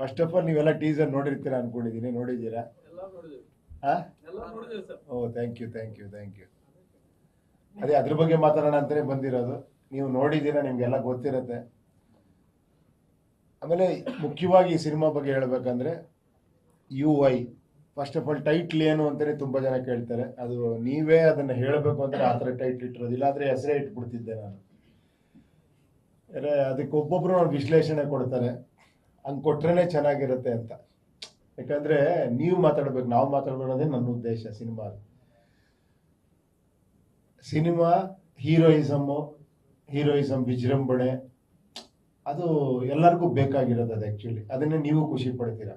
First of all ನೀವೆಲ್ಲ teaser ನೋಡಿರ್ತೀರ ಅನ್ಕೊಂಡಿದ್ದೀನಿ ನೋಡಿದ್ದೀರಾ? ಓ thank you thank you thank you ಅದೇ ಅದ್ರ ಬಗ್ಗೆ ಮಾತಾಡೋಣ ಅಂತಲೇ ಬಂದಿರೋದು. ನೀವು ನೋಡಿದ್ದೀರಾ ನಿಮಗೆಲ್ಲ ಗೊತ್ತಿರುತ್ತೆ. ಆಮೇಲೆ ಮುಖ್ಯವಾಗಿ ಈ ಸಿನಿಮಾ ಬಗ್ಗೆ ಹೇಳಬೇಕಂದ್ರೆ you I first of all title ಏನು ಅಂತಾನೆ ತುಂಬ ಜನ ಕೇಳ್ತಾರೆ. ಅದು ನೀವೇ ಅದನ್ನು ಹೇಳಬೇಕು ಅಂದರೆ ಆ ಥರ ಟೈಟ್ಲ್ ಇಟ್ಟಿರೋದು ಇಲ್ಲಾಂದರೆ ಹೆಸರೇ ಇಟ್ಬಿಡ್ತಿದ್ದೆ ನಾನು. ಅದಕ್ಕೆ ಒಬ್ಬೊಬ್ರು ಒಂದು ವಿಶ್ಲೇಷಣೆ ಕೊಡ್ತಾರೆ. ಹಂಗೆ ಕೊಟ್ರೇ ಚೆನ್ನಾಗಿರುತ್ತೆ ಅಂತ. ಯಾಕಂದ್ರೆ ನೀವು ಮಾತಾಡ್ಬೇಕು, ನಾವು ಮಾತಾಡ್ಬೇಕನ್ನೋದೇ ನನ್ನ ಉದ್ದೇಶ ಸಿನಿಮಾ ಸಿನಿಮಾ ಹೀರೋಯಿಸಮ್ಮು ಹೀರೋಯಿಸಮ್ ವಿಜೃಂಭಣೆ, ಅದು ಎಲ್ಲರಿಗೂ ಬೇಕಾಗಿರೋದು ಅದು ಆ್ಯಕ್ಚುಲಿ ಅದನ್ನೇ ನೀವು ಖುಷಿ ಪಡ್ತೀರ.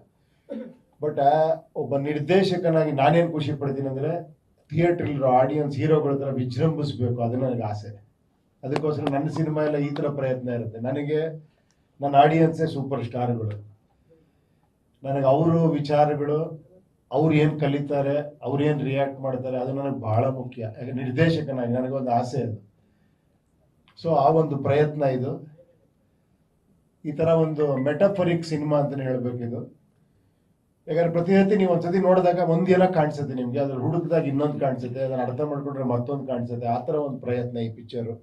ಬಟ್ ಒಬ್ಬ ನಿರ್ದೇಶಕನಾಗಿ ನಾನೇನು ಖುಷಿ ಪಡ್ತೀನಿ ಅಂದರೆ ಥಿಯೇಟ್ರಲ್ಲಿರೋ ಆಡಿಯನ್ಸ್ ಹೀರೋಗಳ ಥರ ವಿಜೃಂಭಿಸ್ಬೇಕು ಅದನ್ನು ನನಗೆ ಆಸೆ. ಅದಕ್ಕೋಸ್ಕರ ನನ್ನ ಸಿನಿಮಾ ಎಲ್ಲ ಈ ಥರ ಪ್ರಯತ್ನ ಇರುತ್ತೆ. ನನಗೆ ನನ್ನ ಆಡಿಯನ್ಸೇ ಸೂಪರ್ ಸ್ಟಾರ್ಗಳು ನನಗೆ ಅವರು ವಿಚಾರಗಳು, ಅವ್ರು ಏನು ಕಲಿತಾರೆ, ಅವ್ರು ಏನು ರಿಯಾಕ್ಟ್ ಮಾಡ್ತಾರೆ, ಅದು ನನಗೆ ಬಹಳ ಮುಖ್ಯ. ಯಾಕೆ, ನಿರ್ದೇಶಕನಾಗಿ ನನಗೊಂದು ಆಸೆ ಅದು. ಸೊ ಆ ಒಂದು ಪ್ರಯತ್ನ ಇದು. ಈ ಥರ ಒಂದು ಮೆಟಫರಿಕ್ ಸಿನಿಮಾ ಅಂತಲೇ ಹೇಳಬೇಕಿದು. ಯಾಕಂದ್ರೆ ಪ್ರತಿನಿತ್ಯ ನೀವು ಒಂದ್ಸತಿ ನೋಡಿದಾಗ ಒಂದೇನೋ ಕಾಣಿಸುತ್ತೆ ನಿಮಗೆ. ಅದ್ರ ಹುಡುಕಿದಾಗ ಇನ್ನೊಂದು ಕಾಣಿಸುತ್ತೆ, ಅದನ್ನು ಅರ್ಥ ಮಾಡ್ಕೊಂಡ್ರೆ ಮತ್ತೊಂದು ಕಾಣಿಸುತ್ತೆ. ಆ ಥರ ಒಂದು ಪ್ರಯತ್ನ ಈ ಪಿಕ್ಚರು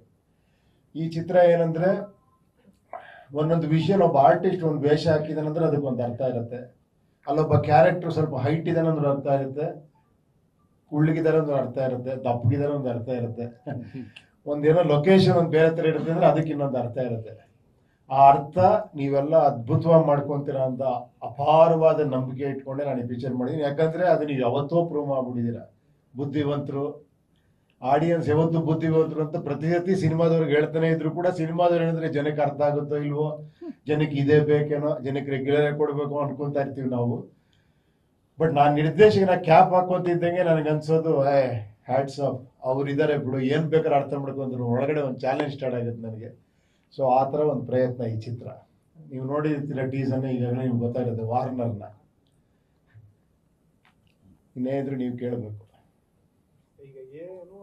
ಈ ಚಿತ್ರ ಏನಂದ್ರೆ ಒಂದೊಂದು ವಿಷಯಲ್ಲಿ ಒಬ್ಬ ಆರ್ಟಿಸ್ಟ್ ಒಂದು ವೇಷ ಹಾಕಿದಾನಂದ್ರೆ ಅದಕ್ಕೊಂದು ಅರ್ಥ ಇರುತ್ತೆ. ಅಲ್ಲೊಬ್ಬ ಕ್ಯಾರೆಕ್ಟರ್ ಸ್ವಲ್ಪ ಹೈಟ್ ಇದಾನೆ ಅಂದ್ರೆ ಅರ್ಥ ಇರುತ್ತೆ. ಕುಳ್ಳಿಗಿದಾರೆ ಒಂದು ಅರ್ಥ ಇರುತ್ತೆ. ದಪ್ಪಗಿದಾರೆ ಒಂದು ಅರ್ಥ ಇರುತ್ತೆ. ಒಂದೇನೋ ಲೊಕೇಶನ್ ಒಂದು ಬೇರೆ ಥರ ಇರುತ್ತೆ ಅಂದ್ರೆ ಅದಕ್ಕೆ ಇನ್ನೊಂದು ಅರ್ಥ ಇರುತ್ತೆ. ಆ ಅರ್ಥ ನೀವೆಲ್ಲ ಅದ್ಭುತವಾಗಿ ಮಾಡ್ಕೊಂತೀರಾ ಅಂತ ಅಪಾರವಾದ ನಂಬಿಕೆ ಇಟ್ಕೊಂಡೆ ನಾನು ಈ ಪಿಕ್ಚರ್ ಮಾಡಿದ್ದೀನಿ. ಯಾಕಂದ್ರೆ ಅದು ನೀವು ಯಾವತ್ತೋ ಪ್ರೂವ್ ಮಾಡಿಬಿಟ್ಟಿದ್ದೀರಾ. ಬುದ್ಧಿವಂತರು ಆಡಿಯನ್ಸ್ ಯಾವತ್ತು ಬುದ್ಧಿವಂತರು ಅಂತ ಪ್ರತಿ ಸತಿ ಸಿನಿಮಾದವ್ರಿಗೆ ಹೇಳ್ತಾನೆ ಇದ್ರು ಕೂಡ ಸಿನಿಮಾದವ್ರು ಹೇಳಿದ್ರೆ ಜನಕ್ಕೆ ಅರ್ಥ ಆಗುತ್ತೋ ಇಲ್ವೋ, ಜನಕ್ಕೆ ಇದೇ ಬೇಕೇನೋ, ಜನಕ್ಕೆ ರೆಗ್ಯುಲರ್ ಕೊಡಬೇಕು ಅನ್ಕೊಂತ ಇರ್ತೀವಿ ನಾವು. ಬಟ್ ನಾನು ನಿರ್ದೇಶಕನ ಕ್ಯಾಪ್ ಹಾಕೋತಿದ್ದಂಗೆ ನನಗೆ ಅನ್ಸೋದು ಏ ಹ್ಯಾಟ್ಸ್ ಆಫ್ ಅವ್ರು ಇದಾರೆ ಬಿಡು. ಏನು ಬೇಕಾದ್ರೆ ಅರ್ಥ ಮಾಡ್ಕೊಂಡ್ರು. ಒಳಗಡೆ ಒಂದು ಚಾಲೆಂಜ್ ಸ್ಟಾರ್ಟ್ ಆಗುತ್ತೆ ನನಗೆ. ಸೊ ಆ ಥರ ಒಂದು ಪ್ರಯತ್ನ ಈ ಚಿತ್ರ. ನೀವು ನೋಡಿರ್ತೀರ ಟೀಸನ್ನು ಈಗಾಗಲೇ ನಿಮ್ಗೆ ಗೊತ್ತಾಗುತ್ತೆ ವಾರ್ನರ್ನ ಇನ್ನೇ ಇದ್ರು ನೀವು ಕೇಳಬೇಕು. ಈಗ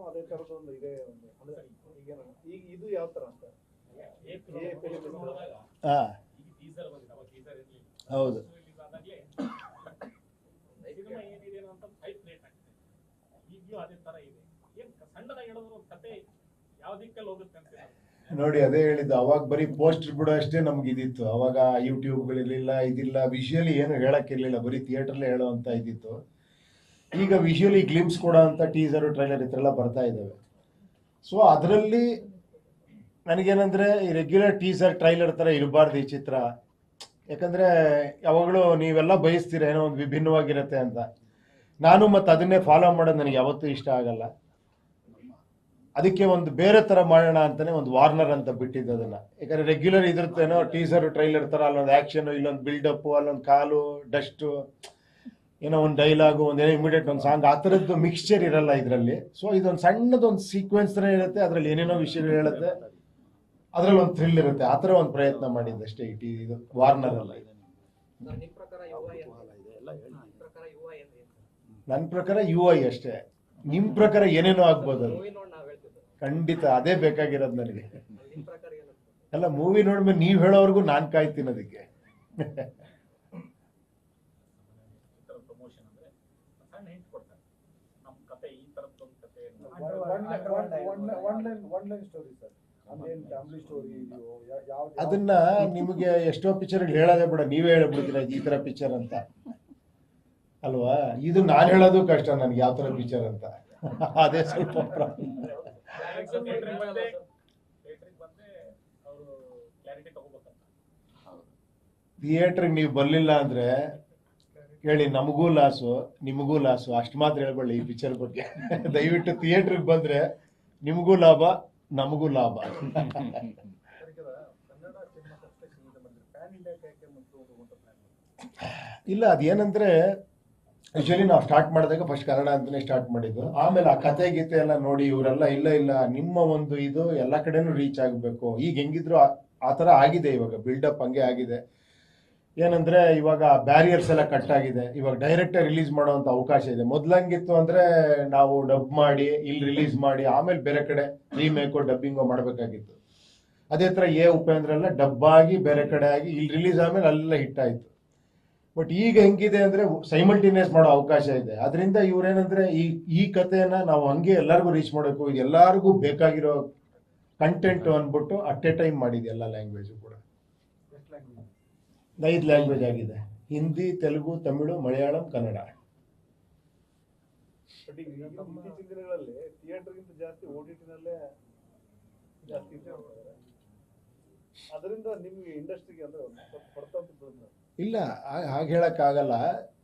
ಅದೇ ತರದ ಒಂದು ಇದೆ ಒಂದು ಅಂದ್ರೆ ಈಗ ಈಗ ಇದು ಯಾವ ತರ ಅಂತ? ಹಾ ಹೌದು. ನೋಡಿ ಅದೇ ಹೇಳಿದ್ದು. ಅವಾಗ ಬರೀ ಪೋಸ್ಟರ್ ಬಿಡೋ ಅಷ್ಟೇ ನಮ್ಗೆ ಇದಿತ್ತು. ಅವಾಗ ಯೂಟ್ಯೂಬ್ಗಳಿರಲಿಲ್ಲ ಇದಿಲ್ಲ ವಿಷುವಲಿ ಏನು ಹೇಳಕ್ಕಿರ್ಲಿಲ್ಲ. ಬರೀ ಥಿಯೇಟ್ರಲ್ಲೇ ಹೇಳೋ ಅಂತ ಇದ್ದಿತ್ತು ಈಗ ವಿಷುವಲಿ ಗ್ಲಿಮ್ಸ್ ಕೊಡೋ ಅಂತ ಟೀಸರು ಟ್ರೈಲರ್ ಈ ಥರ ಎಲ್ಲ ಬರ್ತಾ ಇದ್ದಾವೆ ಸೊ ಅದರಲ್ಲಿ ನನಗೇನಂದರೆ ಈ ರೆಗ್ಯುಲರ್ ಟೀಸರ್ ಟ್ರೈಲರ್ ಥರ ಇರಬಾರ್ದು ಈ ಚಿತ್ರ. ಯಾಕಂದ್ರೆ ಯಾವಾಗಲೂ ನೀವೆಲ್ಲ ಬಯಸ್ತೀರ ಏನೋ ಒಂದು ವಿಭಿನ್ನವಾಗಿರುತ್ತೆ ಅಂತ. ನಾನು ಮತ್ತು ಅದನ್ನೇ ಫಾಲೋ ಮಾಡೋದು ನನಗೆ ಯಾವತ್ತೂ ಇಷ್ಟ ಆಗಲ್ಲ. ಅದಕ್ಕೆ ಒಂದು ಬೇರೆ ಥರ ಮಾಡೋಣ ಅಂತಲೇ ಒಂದು ವಾರ್ನರ್ ಅಂತ ಬಿಟ್ಟಿದ್ದು ಅದನ್ನ. ಯಾಕಂದ್ರೆ ರೆಗ್ಯುಲರ್ ಇದಿರ್ತೇನೋ ಟೀಸರ್ ಟ್ರೈಲರ್ ಥರ ಅಲ್ಲೊಂದು ಆಕ್ಷನ್ ಇಲ್ಲೊಂದು ಬಿಲ್ಡಪ್ಪು ಅಲ್ಲೊಂದು ಕಾಲು ಡಸ್ಟ್ ಏನೋ ಒಂದು ಡೈಲಾಗು ಒಂದೇನೋ ಇಮಿಡಿಯೇಟ್ ಒಂದು ಸಾಂಗ್ ಆ ಥರದ್ದು ಮಿಕ್ಸ್ಚರ್ ಇರಲ್ಲ ಇದರಲ್ಲಿ. ಸೊ ಇದೊಂದು ಸಣ್ಣದೊಂದು ಸೀಕ್ವೆನ್ಸ್ ತರ ಇರುತ್ತೆ ಅದ್ರಲ್ಲಿ ಏನೇನೋ ವಿಷಯಗಳು ಹೇಳುತ್ತೆ. ಅದ್ರಲ್ಲಿ ಒಂದು ಥ್ರಿಲ್ ಇರುತ್ತೆ. ಆ ಥರ ಒಂದು ಪ್ರಯತ್ನ ಮಾಡಿದ್ದು ಅಷ್ಟೇ ಇಟಿ ಇದು ವಾರ್ನರ್ ಅಲ್ಲ. ನನ್ನ ಪ್ರಕಾರ ಯು ಐ ಅಷ್ಟೇ. ನಿಮ್ಮ ಪ್ರಕಾರ ಏನೇನೋ ಆಗ್ಬೋದು ಅದು. ಖಂಡಿತ ಅದೇ ಬೇಕಾಗಿರೋದು ನನಗೆ. ಎಲ್ಲ ಅಲ್ಲ ಮೂವಿ ನೋಡ್ಮೇಲೆ ನೀವು ಹೇಳೋವರೆಗೂ ನಾನು ಕಾಯ್ತೀನಿ ಅದಕ್ಕೆ ಈ ತರ ಪ್ರಮೋಷನ್ ಅಂದ್ರೆ ಸಣ್ಣ ಹಿಂಟ್ ಕೊಡ್ತಾರೆ ನಮ್ಮ ಕತೆ ಈ ತರದ್ದು ಒಂದು ಕತೆ one line one line story sir ಅದೇನ್ ಫ್ಯಾಮಿಲಿ ಸ್ಟೋರಿ ಇದೆಯೋ ಯಾ- ಯಾವ ಅದನ್ನ ನಿಮಗೆ ಎಷ್ಟೋ ಪಿಕ್ಚರ್ ಹೇಳೋದೇ ಬೇಡ ನೀವೇ ಹೇಳ್ಬಿಡ್ತೀರ ಈ ತರ ಪಿಕ್ಚರ್ ಅಂತ. ಅಲ್ವಾ? ಇದು ನಾನು ಹೇಳೋದು ಕಷ್ಟ ನನ್ಗೆ ಯಾವ ತರ ಪಿಕ್ಚರ್ ಅಂತ. ಅದೇ ಸ್ವಲ್ಪ ಥಿಯೇಟ್ರಿಗೆ ನೀವು ಬರಲಿಲ್ಲ ಅಂದ್ರೆ ಹೇಳಿ, ನಮಗೂ ಲಾಸು, ನಿಮಗೂ ಲಾಸು. ಅಷ್ಟು ಮಾತ್ರ ಹೇಳ್ಕೊಳ್ಳಿ ಈ ಪಿಕ್ಚರ್ ಬಗ್ಗೆ. ದಯವಿಟ್ಟು ಥಿಯೇಟ್ರಿಗೆ ಬಂದ್ರೆ ನಿಮಗೂ ಲಾಭ, ನಮಗೂ ಲಾಭ. ಇಲ್ಲ, ಅದೇನಂದ್ರೆ ಯೂಶಲಿ ನಾವು ಸ್ಟಾರ್ಟ್ ಮಾಡಿದಾಗ ಫಸ್ಟ್ ಕನ್ನಡ ಅಂತಾನೆ ಸ್ಟಾರ್ಟ್ ಮಾಡಿದ್ದು. ಆಮೇಲೆ ಆ ಕತೆ, ಗೀತೆ ಎಲ್ಲ ನೋಡಿ ಇವರೆಲ್ಲ, ಇಲ್ಲ ಇಲ್ಲ, ನಿಮ್ಮ ಒಂದು ಇದು ಎಲ್ಲ ಕಡೆನೂ ರೀಚ್ ಆಗಬೇಕು. ಈಗ ಹೆಂಗಿದ್ರು ಆ ಥರ ಆಗಿದೆ ಇವಾಗ. ಬಿಲ್ಡಪ್ ಹಂಗೆ ಆಗಿದೆ. ಏನಂದ್ರೆ ಇವಾಗ ಬ್ಯಾರಿಯರ್ಸ್ ಎಲ್ಲ ಕಟ್ ಆಗಿದೆ. ಇವಾಗ ಡೈರೆಕ್ಟ್ ರಿಲೀಸ್ ಮಾಡುವಂತ ಅವಕಾಶ ಇದೆ. ಮೊದ್ಲಂಗಿತ್ತು ಅಂದ್ರೆ ನಾವು ಡಬ್ ಮಾಡಿ, ಇಲ್ಲಿ ರಿಲೀಸ್ ಮಾಡಿ, ಆಮೇಲೆ ಬೇರೆ ಕಡೆ ರೀಮೇಕೋ ಡಬ್ಬಿಂಗೋ ಮಾಡಬೇಕಾಗಿತ್ತು. ಅದೇ ಥರ ಎ ಉಪೇಂದ್ರ ಎಲ್ಲ ಡಬ್ ಆಗಿ ಬೇರೆ ಕಡೆ ಆಗಿ ಇಲ್ಲಿ ರಿಲೀಸ್ ಆದ್ಮೇಲೆ ಅಲ್ಲೆಲ್ಲ ಹಿಟ್ ಆಯ್ತು. ಬಟ್ ಈಗ ಹೆಂಗಿದೆ ಅಂದ್ರೆ ಸೈಮಲ್ಟೇನಿಯಸ್ ಮಾಡೋ ಅವಕಾಶ ಇದೆ. ಅದರಿಂದ ಇವ್ರೇನಂದ್ರೆ ಈ ಈ ಕಥೆಯನ್ನ ನಾವು ಹಂಗೆ ಎಲ್ಲರಿಗೂ ರೀಚ್ ಮಾಡಬೇಕು ಎಲ್ಲರಿಗೂ ಬೇಕಾಗಿರೋ ಕಂಟೆಂಟ್ ಅಂದ್ಬಿಟ್ಟು ಅಟ್ ಎ ಟೈಮ್ ಮಾಡಿದೆ ಎಲ್ಲ ಲ್ಯಾಂಗ್ವೇಜ್ ಐದು ಲ್ಯಾಂಗ್ವೇಜ್ ಆಗಿದೆ. ಹಿಂದಿ ತೆಲುಗು ತಮಿಳು ಮಲಯಾಳಂ ಕನ್ನಡ. ಇಲ್ಲ ಹಾಗೆ ಹೇಳಕ್ಕಾಗಲ್ಲ.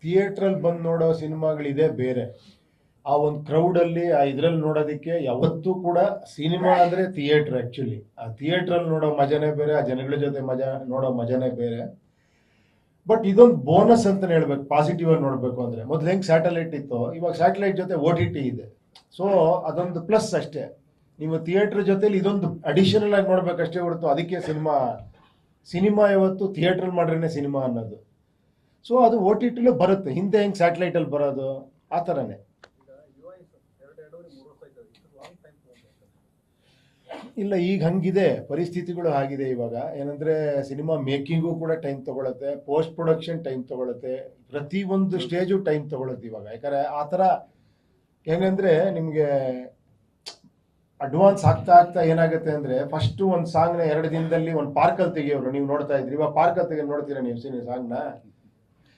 ಥಿಯೇಟ್ರಲ್ಲಿ ಬಂದು ನೋಡೋ ಸಿನಿಮಾಗಳಿದೆ ಬೇರೆ. ಆ ಒಂದು ಕ್ರೌಡಲ್ಲಿ ಆ ಇದ್ರಲ್ಲಿ ನೋಡೋದಕ್ಕೆ ಯಾವತ್ತೂ ಕೂಡ ಸಿನಿಮಾ ಅಂದ್ರೆ ಥಿಯೇಟ್ರ್ ಆ್ಯಕ್ಚುಲಿ ಆ ಥಿಯೇಟ್ರಲ್ಲಿ ನೋಡೋ ಮಜಾನೇ ಬೇರೆ ಆ ಜನಗಳ ಜೊತೆ ಮಜಾ ನೋಡೋ ಮಜಾನೇ ಬೇರೆ. ಬಟ್ ಇದೊಂದು ಬೋನಸ್ ಅಂತ ಹೇಳ್ಬೇಕು ಪಾಸಿಟಿವ್ ಆಗಿ ನೋಡಬೇಕು ಅಂದ್ರೆ. ಮೊದ್ಲು ಹೆಂಗ್ ಸ್ಯಾಟಲೈಟ್ ಇತ್ತು? ಇವಾಗ ಸ್ಯಾಟಲೈಟ್ ಜೊತೆ ಓ ಟಿ ಟಿ ಇದೆ. ಸೊ ಅದೊಂದು ಪ್ಲಸ್ ಅಷ್ಟೇ. ನೀವು ಥಿಯೇಟರ್ ಜೊತೆಲಿ ಇದೊಂದು ಅಡಿಷನಲ್ ಆಗಿ ನೋಡ್ಬೇಕಷ್ಟೇ ಹೊರತು ಅದಕ್ಕೆ ಸಿನಿಮಾ ಸಿನಿಮಾ ಯಾವತ್ತು ಥಿಯೇಟ್ರಲ್ಲಿ ಮಾಡ್ರೇನೆ ಸಿನಿಮಾ ಅನ್ನೋದು. ಸೊ ಅದು ಓ ಟಿ ಟಿಲೂ ಬರುತ್ತೆ. ಹಿಂದೆ ಹೆಂಗೆ ಸ್ಯಾಟಲೈಟಲ್ಲಿ ಬರೋದು? ಆ ಥರನೇ ಇಲ್ಲ, ಈಗ ಹಂಗಿದೆ. ಪರಿಸ್ಥಿತಿಗಳು ಆಗಿದೆ ಇವಾಗ. ಏನಂದ್ರೆ, ಸಿನಿಮಾ ಮೇಕಿಂಗು ಕೂಡ ಟೈಮ್ ತಗೊಳತ್ತೆ. ಪೋಸ್ಟ್ ಪ್ರೊಡಕ್ಷನ್ ಟೈಮ್ ತಗೊಳತ್ತೆ. ಪ್ರತಿ ಒಂದು ಸ್ಟೇಜು ಟೈಮ್ ತಗೊಳತ್ತೆ ಇವಾಗ. ಯಾಕಂದ್ರೆ, ಆ ಥರ ಹೆಂಗಂದ್ರೆ, ನಿಮಗೆ ಅಡ್ವಾನ್ಸ್ ಆಗ್ತಾ ಆಗ್ತಾ ಏನಾಗುತ್ತೆ ಅಂದ್ರೆ ಫಸ್ಟ್ ಒಂದು ಸಾಂಗ್ನ ಎರಡು ದಿನದಲ್ಲಿ ಒಂದು ಪಾರ್ಕಲ್ಲಿ ತೆಗಿಯೋರು. ನೀವು ನೋಡ್ತಾ ಇದ್ರಿ. ಇವಾಗ ಪಾರ್ಕಲ್ಲಿ ತೆಗೆ ನೋಡ್ತೀರಾ ನೀವು ಸಿನಿ ಸಾಂಗ್ನ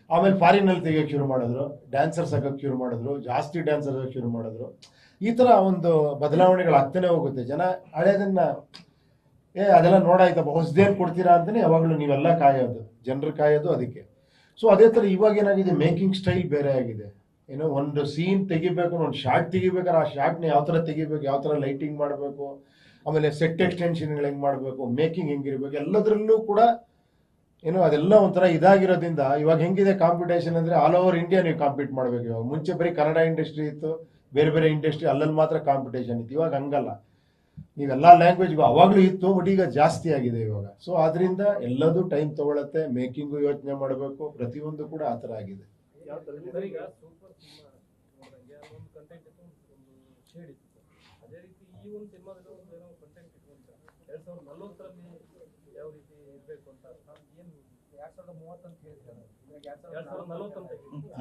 ಆಮೇಲೆ ಫಾರಿನಲ್ಲಿ ತೆಗಿಯೋಕೆ ಶುರು ಮಾಡಿದ್ರು ಡ್ಯಾನ್ಸರ್ಸ್ ಹಾಕೋಕೆ ಶುರು ಮಾಡಿದ್ರು, ಜಾಸ್ತಿ ಡ್ಯಾನ್ಸರ್ ಶುರು ಮಾಡಿದ್ರು. ಈ ಥರ ಒಂದು ಬದಲಾವಣೆಗಳು ಆಗ್ತಾನೆ ಹೋಗುತ್ತೆ. ಜನ ಹಳೇದನ್ನ, ಏ, ಅದೆಲ್ಲ ನೋಡಾಯ್ತಪ್ಪ, ಹೊಸದೇನು ಕೊಡ್ತೀರಾ ಅಂತಲೇ ಯಾವಾಗಲೂ ನೀವೆಲ್ಲ ಕಾಯೋದು. ಜನರು ಕಾಯೋದು ಅದಕ್ಕೆ. ಸೊ ಅದೇ ಥರ ಇವಾಗ ಏನಾಗಿದೆ ಮೇಕಿಂಗ್ ಸ್ಟೈಲ್ ಬೇರೆ ಆಗಿದೆ. ಏನೋ ಒಂದು ಸೀನ್ ತೆಗಿಬೇಕು, ಒಂದು ಶಾರ್ಟ್ ತೆಗಿಬೇಕಾದ್ರೆ ಆ ಶಾರ್ಟ್ನ ಯಾವ ಥರ ತೆಗಿಬೇಕು, ಯಾವ ಥರ ಲೈಟಿಂಗ್ ಮಾಡಬೇಕು, ಆಮೇಲೆ ಸೆಟ್ ಎಕ್ಸ್ಟೆನ್ಷನ್ಗಳು ಹೆಂಗೆ ಮಾಡಬೇಕು ಮೇಕಿಂಗ್ ಹೆಂಗಿರ್ಬೇಕು, ಎಲ್ಲದರಲ್ಲೂ ಕೂಡ ಏನು ಅದೆಲ್ಲ ಒಂಥರ ಇದಾಗಿರೋದ್ರಿಂದ ಇವಾಗ ಹೆಂಗಿದೆ ಕಾಂಪಿಟೇಷನ್ ಅಂದರೆ ಆಲ್ ಓವರ್ ಇಂಡಿಯಾ ನೀವು ಕಾಂಪೀಟ್ ಮಾಡಬೇಕು ಇವಾಗ. ಮುಂಚೆ ಬರೀ ಕನ್ನಡ ಇಂಡಸ್ಟ್ರಿ ಇತ್ತು, ಬೇರೆ ಬೇರೆ ಇಂಡಸ್ಟ್ರಿ ಅಲ್ಲಲ್ಲಿ ಮಾತ್ರ ಕಾಂಪಿಟೇಷನ್ ಇತ್ತು. ಇವಾಗ ಹಂಗಲ್ಲ. ನೀವೆಲ್ಲ ಲ್ಯಾಂಗ್ವೇಜ್ಗೂ ಅವಾಗಲೂ ಇತ್ತು ಬಟ್ ಈಗ ಜಾಸ್ತಿ ಆಗಿದೆ ಇವಾಗ. ಸೊ ಆದ್ರಿಂದ ಎಲ್ಲದೂ ಟೈಮ್ ತಗೊಳತ್ತೆ ಮೇಕಿಂಗು ಯೋಚನೆ ಮಾಡಬೇಕು, ಪ್ರತಿಯೊಂದು ಕೂಡ ಆ ಥರ ಆಗಿದೆ. ಅದೇ ರೀತಿ ಈ ಒಂದು ಸಿನಿಮಾದಲ್ಲಿ ಒಂದು ಕಂಟೆಂಟ್ ಇಟ್ಕೊಂಡ್ರೆ ಎರಡ್ ಸಾವಿರದ ಯಾವ ರೀತಿ ಇರ್ಬೇಕು ಅಂತ ನಾನ್ ಏನು ಎರಡ್ ಸಾವಿರದ ಮೂವತ್ತು ಅಂತ ಹೇಳಿದ್ದಾರೆ ಎರಡ್ ಸಾವಿರದ ನಲ್ವತ್ತಂತ ಹೇಳಿ.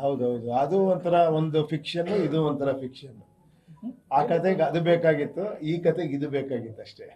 ಹೌದೌದು. ಅದು ಒಂಥರ ಒಂದು ಫಿಕ್ಷನ್ ಇದು ಒಂಥರ ಫಿಕ್ಷನ್ ಆ ಕತೆಗೆ ಅದು ಬೇಕಾಗಿತ್ತು ಈ ಕತೆಗೆ ಇದು ಬೇಕಾಗಿತ್ತು ಅಷ್ಟೇ.